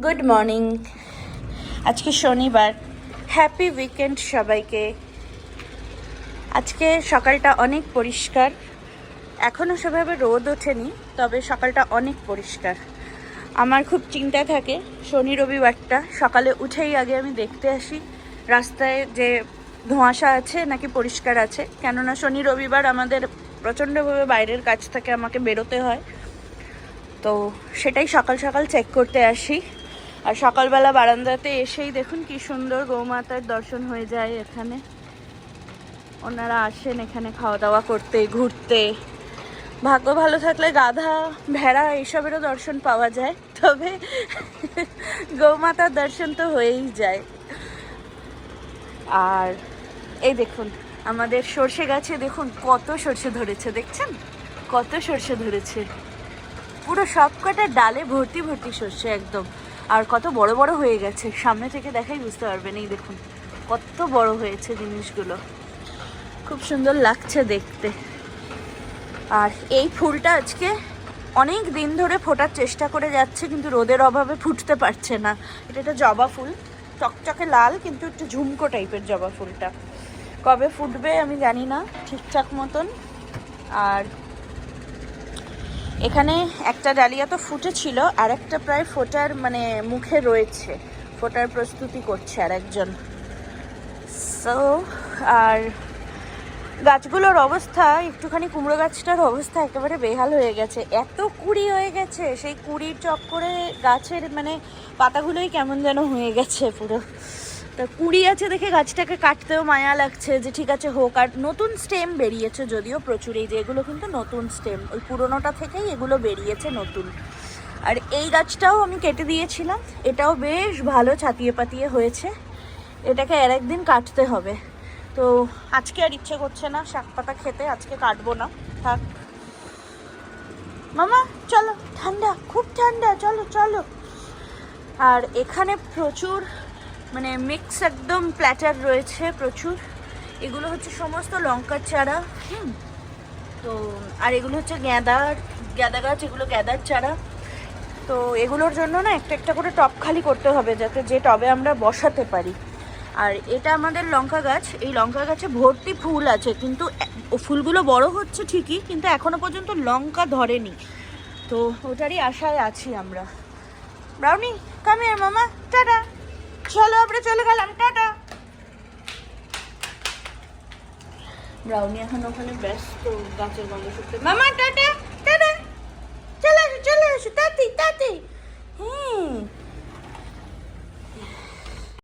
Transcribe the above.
Good morning আজকে শনিবার। Happy weekend সবাইকে। আজকে সকালটা অনেক পরিষ্কার। এখনও সেভাবে রোদ ওঠেনি, তবে সকালটা অনেক পরিষ্কার। আমার খুব চিন্তা থাকে শনি রবিবারটা। সকালে উঠেই আগে আমি দেখতে আসি রাস্তায় যে ধোঁয়াশা আছে নাকি পরিষ্কার আছে। কেননা শনি রবিবার আমাদের প্রচণ্ডভাবে বাইরের কাছ থেকে আমাকে বেরোতে হয়। তো সেটাই সকাল সকাল চেক করতে আসি। আর সকালবেলা বারান্দাতে এসেই দেখুন কি সুন্দর গৌমাতার দর্শন হয়ে যায় এখানে। ওনারা আসেন এখানে খাওয়া দাওয়া করতে, ঘুরতে। ভাগ্য ভালো থাকলে গাধা, ভেড়া এইসবেরও দর্শন পাওয়া যায়। তবে গৌমাতার দর্শন তো হয়েই যায়। আর এই দেখুন, আমাদের সর্ষে গাছে দেখুন কত সর্ষে ধরেছে, দেখছেন? কত সর্ষে ধরেছে। পুরো সব কটা ডালে ভর্তি ভর্তি সর্ষে একদম। আর কত বড় বড় হয়ে গেছে। সামনে থেকে দেখাই বুঝতে পারবেন, এই দেখুন, কত বড় হয়েছে জিনিসগুলো। খুব সুন্দর লাগছে দেখতে। আর এই ফুলটা আজকে অনেক দিন ধরে ফোটার চেষ্টা করে যাচ্ছে, কিন্তু রোদের অভাবে ফুটতে পারছে না। এটা একটা জবা ফুল, চকচকে লাল, কিন্তু একটু ঝুমকো টাইপের জবা ফুলটা। কবে ফুটবে আমি জানি না, ঠিকঠাক মতন। আর এখানে একটা ডালিয়া তো ফুটেছিল, আর একটা প্রায় ফোটার মানে মুখে রয়েছে, ফোটার প্রস্তুতি করছে আর একজন। সো আর গাছগুলোর অবস্থা, একটুখানি কুমড়ো গাছটার অবস্থা একেবারে বেহাল হয়ে গেছে। এত কুড়ি হয়ে গেছে, সেই কুড়ির চক্করে গাছের মানে পাতাগুলোই কেমন যেন হয়ে গেছে পুরো। তা কুড়ি আছে দেখে গাছটাকে কাটতেও মায়া লাগছে যে ঠিক আছে হোক, আর নতুন স্টেম বেরিয়েছে যদিও প্রচুর। এই যে এগুলো কিন্তু নতুন স্টেম ওই পুরোনোটা থেকেই এগুলো বেরিয়েছে নতুন। আর এই গাছটাও আমি কেটে দিয়েছিলাম, এটাও বেশ ভালো ছাতিয়ে পাতিয়ে হয়েছে। এটাকে আর একদিন কাটতে হবে। তো আজকে আর ইচ্ছে করছে না শাক পাতা খেতে, আজকে কাটবো না। থাক। মামা, চলো, ঠান্ডা, খুব ঠান্ডা, চলো চলো। আর এখানে প্রচুর মানে মিক্স একদম প্ল্যাটার রয়েছে প্রচুর। এগুলো হচ্ছে সমস্ত লঙ্কার চারা, হুম। তো, আর এগুলো হচ্ছে গ্যাদার গ্যাদা গাছ, এগুলো গ্যাদার চারা। তো এগুলোর জন্য না একটা একটা করে টব খালি করতে হবে যাতে যে টবে আমরা বসাতে পারি। আর এটা আমাদের লঙ্কা গাছ, এই লঙ্কা গাছে ভর্তি ফুল আছে, কিন্তু ফুলগুলো বড় হচ্ছে ঠিকই, কিন্তু এখনও পর্যন্ত লঙ্কা ধরেনি। তো ওটারই আশায় আছি আমরা। ব্রাউনি কামে মামা। টাটা। চলো আমরা চলে গেলাম টাটা। ব্রাউনি এখন ওখানে ব্যস্ত গাছের গন্ধ শুকতে মামা টাটা টাটা। চলে আসো চলে আসো তাতি তাতি হুম।